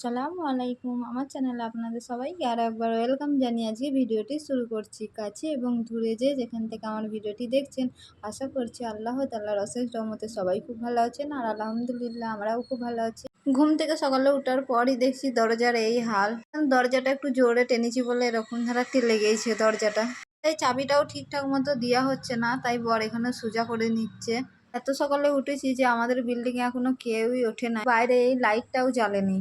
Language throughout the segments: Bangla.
আসসালামু আলাইকুম। আমার চ্যানেলে আপনাদের সবাইকে আরও একবার ওয়েলকাম জানিয়ে আজকে ভিডিওটি শুরু করছি। কাছে এবং দূরে যে যেখান থেকে আমার ভিডিওটি দেখছেন, আশা করছি আল্লাহ তাল্লাহর অশেষ রহমতে সবাই খুব ভালো আছেন। আর আলহামদুলিল্লাহ আমরাও খুব ভালো আছি। ঘুম থেকে সকালে ওঠার পরই দেখছি দরজার এই হাল। দরজাটা একটু জোরে টেনেছি বলে এরকম ধারা ধারাতে লেগেইছে দরজাটা। তাই চাবিটাও ঠিকঠাক মতো দেওয়া হচ্ছে না, তাই বর এখানে সোজা করে নিচ্ছে। এত সকালে উঠেছি যে আমাদের বিল্ডিংয়ে এখনও কেউই ওঠে না বাইরে এই লাইটটাও জ্বালেনি।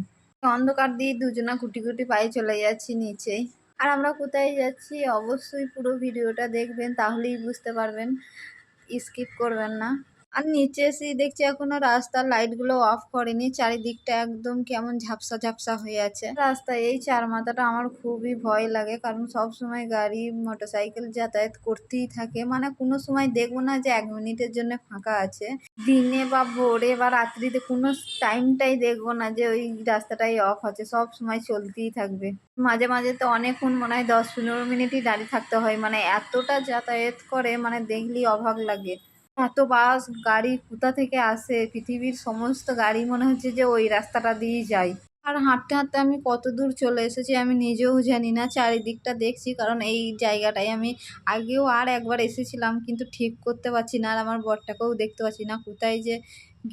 অন্ধকার দিয়ে দুজনা গুটি গুটি পায়ে চলে যাচ্ছি নিচে আর আমরা কোথায় যাচ্ছি? অবশ্যই পুরো ভিডিওটা দেখবেন, তাহলেই বুঝতে পারবেন। স্কিপ করবেন না। আর নিচে এসে দেখছি এখনও রাস্তার লাইটগুলো অফ করেনি, চারিদিকটা একদম কেমন ঝাপসা ঝাপসা হয়ে আছে। রাস্তায় এই চার মাথাটা আমার খুবই ভয় লাগে, কারণ সব সময় গাড়ি, মোটরসাইকেল যাতায়াত করতেই থাকে। মানে কোনো সময় দেখব না যে এক মিনিটের জন্য ফাঁকা আছে। দিনে বা ভোরে বা রাত্রিতে কোনো টাইমটাই দেখব না যে ওই রাস্তাটাই অফ আছে, সব সময় চলতেই থাকবে। মাঝে মাঝে তো অনেকক্ষণ মনে হয় দশ পনেরো মিনিটই দাঁড়িয়ে থাকতে হয় মানে এতটা যাতায়াত করে মানে দেখলেই অবাক লাগে। এত বাস, গাড়ি কোথা থেকে আসে? পৃথিবীর সমস্ত গাড়ি মনে হচ্ছে যে ওই রাস্তাটা দিয়েই যায়। আর হাঁটতে হাঁটতে আমি কত দূর চলে এসেছি আমি নিজেও জানি না, চারিদিকটা দেখছি কারণ এই জায়গাটায় আমি আগেও আর একবার এসেছিলাম কিন্তু ঠিক করতে পারছি না আর আমার বরটাকেও দেখতে পাচ্ছি না, কোথায় যে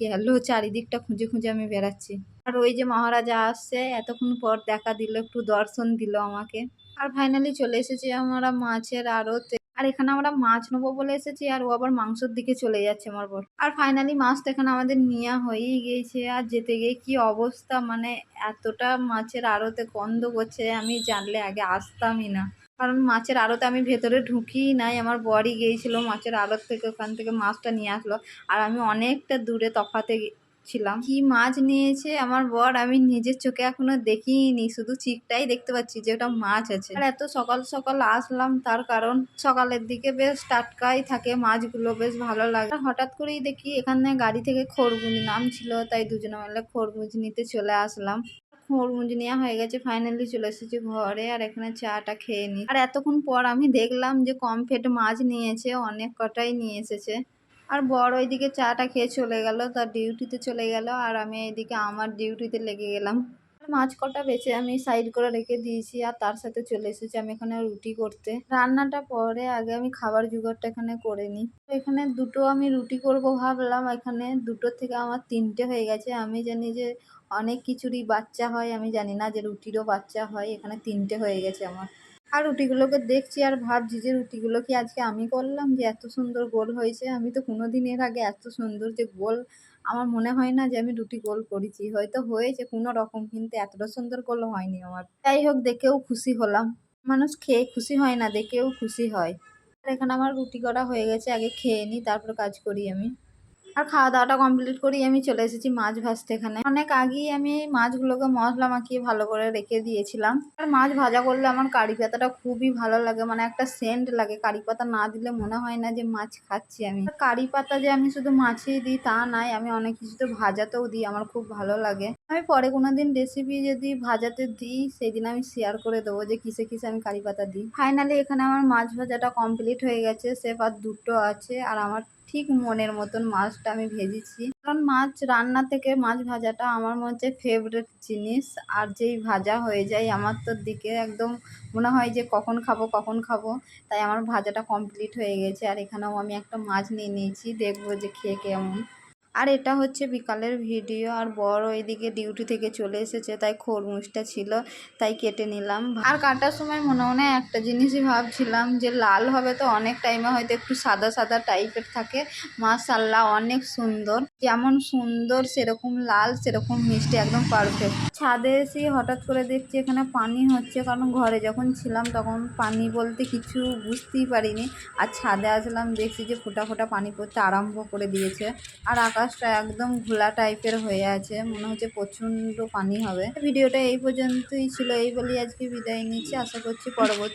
গেল চারিদিকটা খুঁজে খুঁজে আমি বেড়াচ্ছি। আর ওই যে মহারাজা আসছে, এতক্ষণ পর দেখা দিল, একটু দর্শন দিল আমাকে। আর ফাইনালি চলে এসেছি আমরা মাছের আড়তে। আর এখানে আমরা মাছ নেব বলে এসেছি, আর ও আবার মাংসর দিকে চলে যাচ্ছে আমার বর। আর ফাইনালি মাছ তো এখানে আমাদের নেওয়া হয়েই গিয়েছে, আর যেতে গিয়ে কি অবস্থা? মানে এতটা মাছের আড়তে গন্ধ করছে, আমি জানলে আগে আসতামই না। কারণ মাছের আড়তে আমি ভেতরে ঢুকিই নাই, আমার বরই গিয়েছিল মাছের আড়ত থেকে ওখান থেকে মাছটা নিয়ে আসলো। আর আমি অনেকটা দূরে তফাতে ছিলাম। কি মাছ নিয়েছে আমার বর? আমি নিজের চোখে এখনও দেখিনি, শুধু চিকটাই দেখতে পাচ্ছি যে ওটা মাছ আছে। আর এত সকাল সকাল আসলাম, তার কারণ সকালের দিকে বেশ টাটকাই থাকে মাছগুলো, বেশ ভালো লাগে। হঠাৎ করেই দেখি এখানে গাড়ি থেকে খরমুজ নাম ছিল তাই দুজনে মিলে খরমুজ নিতে চলে আসলাম। খরমুজ নেওয়া হয়ে গেছে ফাইনালি চলে এসেছি ঘরে আর এখানে চাটা খেয়ে নিই। আর এতক্ষণ পর আমি দেখলাম যে কম ফেট মাছ নিয়েছে, অনেক কটাই নিয়ে এসেছে। আর বড় ওইদিকে চাটা খেয়ে চলে গেল, তার ডিউটিতে চলে গেল, আর আমি এইদিকে আমার ডিউটিতে লেগে গেলাম। মাছ কটা বেছে আমি সাইড করে রেখে দিয়েছি, আর তার সাথে চলে এসেছি আমি এখানে রুটি করতে। রান্নাটা পরে আগে আমি খাবার জোগাড়টা এখানে করে নিই। এখানে দুটো আমি রুটি করব ভাবলাম, এখানে দুটো থেকে আমার তিনটে হয়ে গেছে। আমি জানি যে অনেক কিছুরই বাচ্চা হয়, আমি জানি না যে রুটিরও বাচ্চা হয়, এখানে তিনটে হয়ে গেছে আমার। আর রুটিগুলোকে দেখছি আর ভাবছি যে রুটিগুলো কি আজকে আমি করলাম যে এত সুন্দর গোল হয়েছে? আমি তো কোনো দিন এর আগে এত সুন্দর যে গোল আমার মনে হয় না যে আমি রুটি গোল করেছি। হয়তো হয়েছে কোনো রকম কিন্তু এতটা সুন্দর গোল হয়নি আমার। যাই হোক, দেখেও খুশি হলাম। মানুষ খেয়ে খুশি হয় না, দেখেও খুশি হয়। আর এখানে আমার রুটি করা হয়ে গেছে, আগে খেয়ে নিই, তারপর কাজ করি আমি। আর খাওয়া দাওয়াটা কমপ্লিট করি আমি চলে এসেছি মাছ ভাজতে এখানে। অনেক আগেই আমি মাছগুলোকে মশলা মাখিয়ে ভালো করে রেখে দিয়েছিলাম। আর মাছ ভাজা করলে আমার কারি পাতাটা খুবই ভালো লাগে মানে একটা সেন্ট লাগে। কারি পাতা না দিলে মনে হয় না যে মাছ খাচ্ছি আমি। কারি পাতা যে আমি শুধু মাছেই দিই তা নাই, আমি অনেক কিছুতে ভাজাতেও দিই, আমার খুব ভালো লাগে। আমি পরে কোনো দিন রেসিপি যদি ভাজাতে দিই সেই দিন আমি শেয়ার করে দেবো যে কিসে কিসে আমি কারি পাতা দিই। ফাইনালি এখানে আমার মাছ ভাজাটা কমপ্লিট হয়ে গেছে, সেফ আর দুটো আছে, আর আমার ঠিক মনের মতন মাছটা আমি ভেজেছি। কারণ মাছ রান্না থেকে মাছ ভাজাটা আমার মনে হচ্ছে ফেভারেট জিনিস। আর যেই ভাজা হয়ে যায়, আমার তো দিকে একদম মনে হয় যে কখন খাব কখন খাব। তাই আমার ভাজাটা কমপ্লিট হয়ে গেছে। আর এখানেও আমি একটা মাছ নিয়ে নিয়েছি। দেখব যে খেয়ে কেমন। আর এটা হচ্ছে বিকালের ভিডিও, আর বড় এদিকে ডিউটি থেকে চলে এসেছে, তাই খরমুজটা ছিল, তাই কেটে নিলাম। আর কাটার সময় মনে মনে একটা জিনিসই ভাবছিলাম যে লাল হবে তো অনেক টাইমে হয়তো একটু সাদা সাদা টাইপের থাকে। মাসাল্লাহ অনেক সুন্দর। যেমন সুন্দর, সেরকম লাল, সেরকম মিষ্টি, একদম পারফেক্ট ছাদে এসে হঠাৎ করে দেখছি এখানে পানি হচ্ছে, কারণ ঘরে যখন ছিলাম তখন পানি বলতে কিছু বুঝতেই পারিনি। আর ছাদে আসলাম, দেখছি যে ফোটা ফোটা পানি পড়তে আরম্ভ করে দিয়েছে। আর আকাশটা একদম ঘোলা টাইপের হয়ে আছে। মনে হচ্ছে প্রচণ্ড পানি হবে। ভিডিওটা এই পর্যন্তই ছিল। এই বলেই আজকে বিদায় নিচ্ছি। আশা করছি পরবর্তী